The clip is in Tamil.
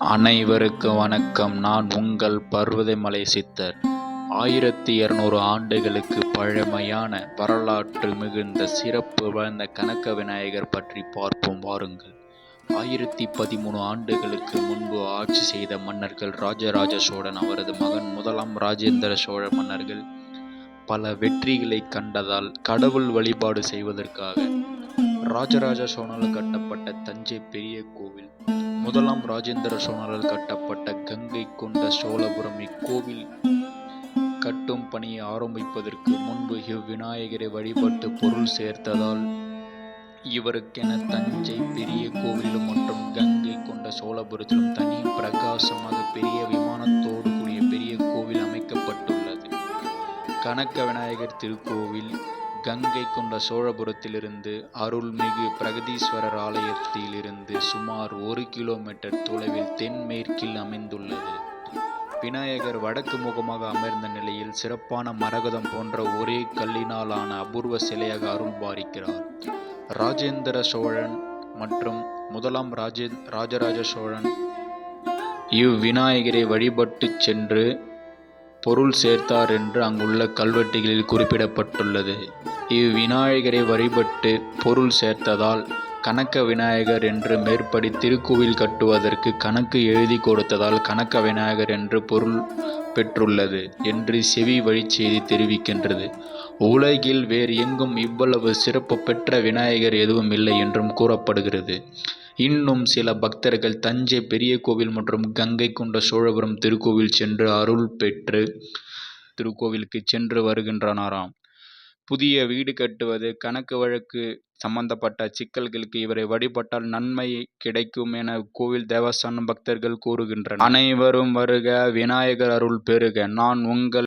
அனைவருக்கும் வணக்கம். நான் உங்கள் பர்வதமலை சித்தர். ஆயிரத்தி இருநூறு ஆண்டுகளுக்கு பழமையான வரலாற்று மிகுந்த சிறப்பு வாழ்ந்த கனக விநாயகர் பற்றி பார்ப்போம். வாருங்கள். ஆயிரத்தி பதிமூணு ஆண்டுகளுக்கு முன்பு ஆட்சி செய்த மன்னர்கள் ராஜராஜ சோழன் அவரது மகன் முதலாம் ராஜேந்திர சோழ மன்னர்கள் பல வெற்றிகளை கண்டதால் கடவுள் வழிபாடு செய்வதற்காக ராஜராஜ சோழனால் கட்டப்பட்ட தஞ்சை பெரிய கோவில் முதலாம் ராஜேந்திர சோழரால் கட்டப்பட்ட கங்கை கொண்ட சோழபுரம் இக்கோவில் கட்டும் பணியை ஆரம்பிப்பதற்கு முன்பு இவ்விநாயகரை வழிபட்டு பொருள் சேர்த்ததால் இவருக்கென தஞ்சை பெரிய கோவிலும் மற்றும் கங்கை கொண்ட சோழபுரத்திலும் தனி பிரகாசமாக பெரிய விமானத்தோடு கூடிய பெரிய கோவில் அமைக்கப்பட்டுள்ளது. கனக்க விநாயகர் திருக்கோவில் கங்கை கொண்ட சோழபுரத்திலிருந்து அருள்மிகு பிரகதீஸ்வரர் ஆலயத்திலிருந்து சுமார் ஒரு கிலோமீட்டர் தொலைவில் தென்மேற்கில் அமைந்துள்ளது. விநாயகர் வடக்கு முகமாக அமர்ந்த நிலையில் சிறப்பான மரகதம் போன்ற ஒரே கல்லினாலான அபூர்வ சிலையாக அருள் பாலிக்கிறார் ராஜேந்திர சோழன் மற்றும் முதலாம் ராஜே ராஜராஜ சோழன் இவ்விநாயகரை வழிபட்டுச் சென்று பொருள் சேர்த்தார் என்று அங்குள்ள கல்வெட்டுகளில் குறிப்பிடப்பட்டுள்ளது. இவ்விநாயகரை வழிபட்டு பொருள் சேர்த்ததால் கணக்க விநாயகர் என்று மேற்படி திருக்கோவில் கட்டுவதற்கு கணக்கு எழுதி கொடுத்ததால் கணக்க விநாயகர் என்று பொருள் பெற்றுள்ளது என்று செவி வழிச்செய்தி தெரிவிக்கின்றது. உலகில் வேறு எங்கும் இவ்வளவு சிறப்பு பெற்ற விநாயகர் எதுவும் இல்லை என்றும் கூறப்படுகிறது. இன்னும் சில பக்தர்கள் தஞ்சை பெரிய கோவில் மற்றும் கங்கை கொண்ட சோழபுரம் திருக்கோவில் சென்று அருள் பெற்று திருக்கோவிலுக்கு சென்று வருகின்றனராம். புதிய வீடு கட்டுவது கணக்கு வழக்கு சம்பந்தப்பட்ட சிக்கல்களுக்கு இவரை வழிபட்டால் நன்மை கிடைக்கும் என கோவில் தேவஸ்தானம் பக்தர்கள் கூறுகின்றனர். அனைவரும் வருக விநாயகர் அருள் பெறுக. நான் உங்கள்